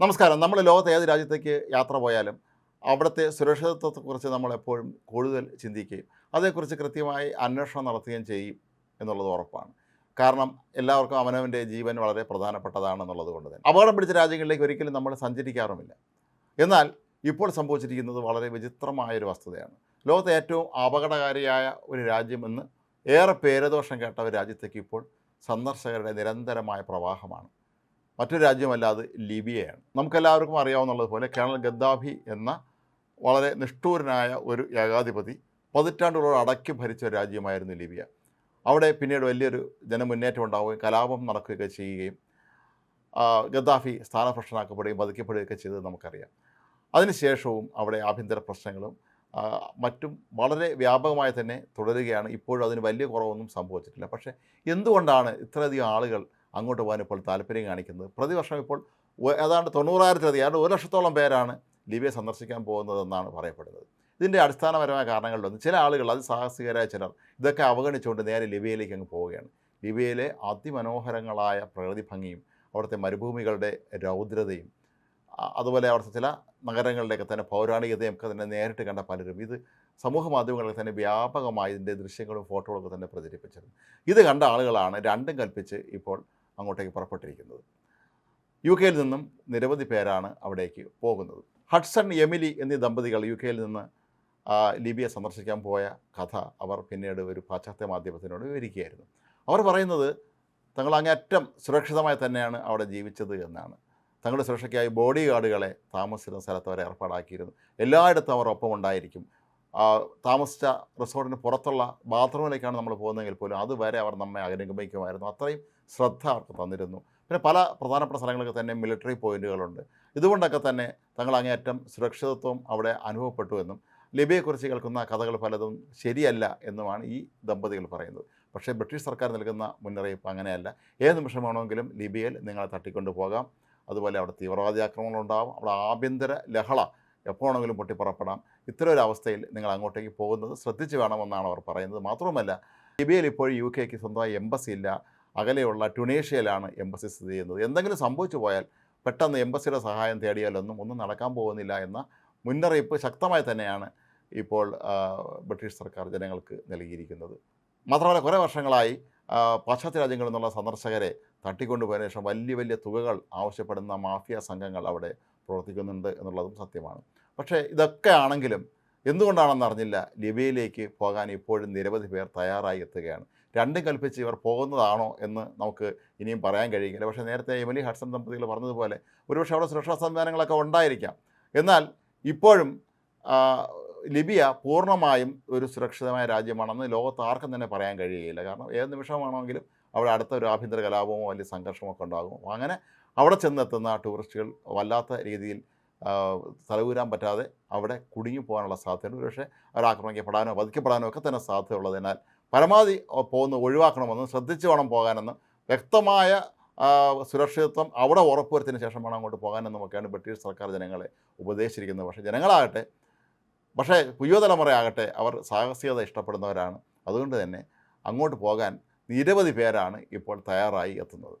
നമസ്കാരം. നമ്മൾ ലോകത്തെ ഏത് രാജ്യത്തേക്ക് യാത്ര പോയാലും അവിടുത്തെ സുരക്ഷിതത്വത്തെക്കുറിച്ച് നമ്മൾ എപ്പോഴും കൂടുതൽ ചിന്തിക്കുകയും അതേക്കുറിച്ച് കൃത്യമായി അന്വേഷണം നടത്തുകയും ചെയ്യും എന്നുള്ളത് ഉറപ്പാണ്. കാരണം എല്ലാവർക്കും അവനവന്റെ ജീവൻ വളരെ പ്രധാനപ്പെട്ടതാണെന്നുള്ളത് കൊണ്ട് തന്നെ. അപകടം പിടിച്ച രാജ്യങ്ങളിലേക്ക് ഒരിക്കലും നമ്മൾ സഞ്ചരിക്കാറുമില്ല. എന്നാൽ ഇപ്പോൾ സംഭവിച്ചിരിക്കുന്നത് വളരെ വിചിത്രമായൊരു വസ്തുതയാണ്. ലോകത്തെ ഏറ്റവും അപകടകാരിയായ ഒരു രാജ്യമെന്ന് ഏറെ പേരദോഷം കേട്ട ഒരു രാജ്യത്തേക്ക് ഇപ്പോൾ സന്ദർശകരുടെ നിരന്തരമായ പ്രവാഹമാണ്. മറ്റൊരു രാജ്യമല്ലാതെ ലിബിയയാണ്. നമുക്കെല്ലാവർക്കും അറിയാവുന്നതുപോലെ കേണൽ ഗദ്ദാഫി എന്ന വളരെ നിഷ്ഠൂരനായ ഒരു ഏകാധിപതി പതിറ്റാണ്ടുകളോട് അടക്കി ഭരിച്ച ഒരു രാജ്യമായിരുന്നു ലിബിയ. അവിടെ പിന്നീട് വലിയൊരു ജനമുന്നേറ്റം ഉണ്ടാവുകയും കലാപം നടക്കുകയൊക്കെ ചെയ്യുകയും ഗദ്ദാഫി സ്ഥാനഭ്രഷ്ടനാക്കപ്പെടുകയും വധിക്കപ്പെടുകയൊക്കെ ചെയ്തത് നമുക്കറിയാം. അതിനുശേഷവും അവിടെ ആഭ്യന്തര പ്രശ്നങ്ങളും മറ്റും വളരെ വ്യാപകമായി തന്നെ തുടരുകയാണ്. ഇപ്പോഴും അതിന് വലിയ കുറവൊന്നും സംഭവിച്ചിട്ടില്ല. പക്ഷേ എന്തുകൊണ്ടാണ് ഇത്രയധികം ആളുകൾ അങ്ങോട്ട് പോകാൻ ഇപ്പോൾ താല്പര്യം കാണിക്കുന്നത്. പ്രതിവർഷം ഇപ്പോൾ ഏതാണ്ട് തൊണ്ണൂറായിരത്തിലധികം ഏതാണ്ട് ഒരു ലക്ഷത്തോളം പേരാണ് ലിബിയ സന്ദർശിക്കാൻ പോകുന്നതെന്നാണ് പറയപ്പെടുന്നത്. ഇതിന്റെ അടിസ്ഥാനപരമായ കാരണങ്ങളിലൊന്ന് ചില ആളുകൾ അത് സാഹസികരായ ചിലർ ഇതൊക്കെ അവഗണിച്ചുകൊണ്ട് നേരെ ലിബിയയിലേക്ക് അങ്ങ് പോവുകയാണ്. ലിബിയയിലെ അതിമനോഹരങ്ങളായ പ്രകൃതി ഭംഗിയും അവിടുത്തെ മരുഭൂമികളുടെ രൗദ്രതയും അതുപോലെ അവിടുത്തെ ചില നഗരങ്ങളുടെയൊക്കെ തന്നെ പൗരാണികതയും ഒക്കെ തന്നെ നേരിട്ട് കണ്ട പലരും ഇത് സമൂഹ മാധ്യമങ്ങളൊക്കെ തന്നെ വ്യാപകമായി ഇതിന്റെ ദൃശ്യങ്ങളും ഫോട്ടോകളൊക്കെ തന്നെ പ്രചരിപ്പിച്ചിരുന്നു. ഇത് കണ്ട ആളുകളാണ് രണ്ടും കൽപ്പിച്ച് ഇപ്പോൾ അങ്ങോട്ടേക്ക് പുറപ്പെട്ടിരിക്കുന്നത്. യു കെയിൽ നിന്നും നിരവധി പേരാണ് അവിടേക്ക് പോകുന്നത്. ഹഡ്സൺ എമിലി എന്നീ ദമ്പതികൾ യു കെയിൽ നിന്ന് ലിബിയ സന്ദർശിക്കാൻ പോയ കഥ അവർ പിന്നീട് ഒരു പാശ്ചാത്യ മാധ്യമത്തിനോട് വിവരിക്കുകയായിരുന്നു. അവർ പറയുന്നത് തങ്ങൾ അങ്ങേറ്റം സുരക്ഷിതമായി തന്നെയാണ് അവിടെ ജീവിച്ചത് എന്നാണ്. തങ്ങളുടെ സുരക്ഷയ്ക്കായി ബോഡി ഗാർഡുകളെ താമസിക്കുന്ന സ്ഥലത്ത് അവർ ഏർപ്പാടാക്കിയിരുന്നു. എല്ലായിടത്തും അവർ ഒപ്പം ഉണ്ടായിരിക്കും ആ, താമസിച്ച റിസോർട്ടിന് പുറത്തുള്ള ബാത്റൂമിലേക്കാണ് നമ്മൾ പോകുന്നതെങ്കിൽ പോലും അതുവരെ അവർ നമ്മെ അനുഗമിക്കുമായിരുന്നു അത്രയും ശ്രദ്ധ അവർക്ക് തന്നിരുന്നു. പിന്നെ പല പ്രധാനപ്പെട്ട സ്ഥലങ്ങളൊക്കെ തന്നെ മിലിറ്ററി പോയിന്റുകളുണ്ട് ഇതുകൊണ്ടൊക്കെ തന്നെ തങ്ങൾ അങ്ങേയറ്റം സുരക്ഷിതത്വം അവിടെ അനുഭവപ്പെട്ടു എന്നും ലിബിയെക്കുറിച്ച് കേൾക്കുന്ന കഥകൾ പലതും ശരിയല്ല എന്നുമാണ് ഈ ദമ്പതികൾ പറയുന്നത്. പക്ഷേ ബ്രിട്ടീഷ് സർക്കാർ നൽകുന്ന മുന്നറിയിപ്പ് അങ്ങനെയല്ല. ഏത് നിമിഷം വേണമെങ്കിലും ലിബിയയിൽ നിങ്ങളെ തട്ടിക്കൊണ്ടു പോകാം അതുപോലെ അവിടെ തീവ്രവാദി ആക്രമണങ്ങളുണ്ടാകും അവിടെ ആഭ്യന്തര ലഹള എപ്പോൾ വേണമെങ്കിലും പൊട്ടിപ്പുറപ്പെടാം. ഇത്തരം ഒരു അവസ്ഥയിൽ നിങ്ങൾ അങ്ങോട്ടേക്ക് പോകുന്നത് ശ്രദ്ധിച്ച് വേണമെന്നാണ് അവർ പറയുന്നത്. മാത്രവുമല്ല ലിബിയയിൽ ഇപ്പോൾ യു കെക്ക് സ്വന്തമായി എംബസി ഇല്ല. അകലെയുള്ള ട്യുണേഷ്യയിലാണ് എംബസി സ്ഥിതി ചെയ്യുന്നത്. എന്തെങ്കിലും സംഭവിച്ചു പോയാൽ പെട്ടെന്ന് എംബസിയുടെ സഹായം തേടിയാലൊന്നും ഒന്നും നടക്കാൻ പോകുന്നില്ല എന്ന മുന്നറിയിപ്പ് ശക്തമായി തന്നെയാണ് ഇപ്പോൾ ബ്രിട്ടീഷ് സർക്കാർ ജനങ്ങൾക്ക് നൽകിയിരിക്കുന്നത്. മാത്രമല്ല കുറേ വർഷങ്ങളായി പാശ്ചാത്യ രാജ്യങ്ങളിൽ നിന്നുള്ള സന്ദർശകരെ തട്ടിക്കൊണ്ടുപോയതിനു ശേഷം വലിയ വലിയ തുകകൾ ആവശ്യപ്പെടുന്ന മാഫിയ സംഘങ്ങൾ അവിടെ പ്രവർത്തിക്കുന്നുണ്ട് എന്നുള്ളതും സത്യമാണ്. പക്ഷേ ഇതൊക്കെ ആണെങ്കിലും എന്തുകൊണ്ടാണെന്ന് അറിഞ്ഞില്ല. ലിബിയയിലേക്ക് പോകാൻ ഇപ്പോഴും നിരവധി പേർ തയ്യാറായി എത്തുകയാണ്. രണ്ടും കൽപ്പിച്ച് ഇവർ പോകുന്നതാണോ എന്ന് നമുക്ക് ഇനിയും പറയാൻ കഴിയില്ല. പക്ഷേ നേരത്തെ എമിലി ഹഡ്സൺ ദമ്പതികൾ പറഞ്ഞതുപോലെ ഒരുപക്ഷെ അവിടെ സുരക്ഷാ സംവിധാനങ്ങളൊക്കെ ഉണ്ടായിരിക്കാം. എന്നാൽ ഇപ്പോഴും ലിബിയ പൂർണമായും ഒരു സുരക്ഷിതമായ രാജ്യമാണെന്ന് ലോകത്ത് ആർക്കും തന്നെ പറയാൻ കഴിയുകയില്ല. കാരണം ഏത് നിമിഷമാണെങ്കിലും അവിടെ അടുത്ത ഒരു ആഭ്യന്തര കലാപമോ വലിയ സംഘർഷമൊക്കെ ഉണ്ടാകും. അങ്ങനെ അവിടെ ചെന്നെത്തുന്ന ടൂറിസ്റ്റുകൾ വല്ലാത്ത രീതിയിൽ തലകൂരാൻ പറ്റാതെ അവിടെ കുടുങ്ങി പോകാനുള്ള സാധ്യതയുണ്ട്. പക്ഷേ അവർ ആക്രമിക്കപ്പെടാനോ വധിക്കപ്പെടാനോ ഒക്കെ തന്നെ സാധ്യതയുള്ളതിനാൽ പരമാവധി പോകുന്ന ഒഴിവാക്കണമെന്നും ശ്രദ്ധിച്ച് വേണം പോകാനെന്ന് വ്യക്തമായ സുരക്ഷിതത്വം അവിടെ ഉറപ്പുവരുത്തിന് ശേഷം വേണം അങ്ങോട്ട് പോകാനെന്നുമൊക്കെയാണ് ബ്രിട്ടീഷ് സർക്കാർ ജനങ്ങളെ ഉപദേശിച്ചിരിക്കുന്നത്. പക്ഷേ ജനങ്ങളാകട്ടെ പക്ഷേ യുവതലമുറയാകട്ടെ അവർ സാഹസികത ഇഷ്ടപ്പെടുന്നവരാണ്. അതുകൊണ്ട് തന്നെ അങ്ങോട്ട് പോകാൻ നിരവധി പേരാണ് ഇപ്പോൾ തയ്യാറായി എത്തുന്നത്.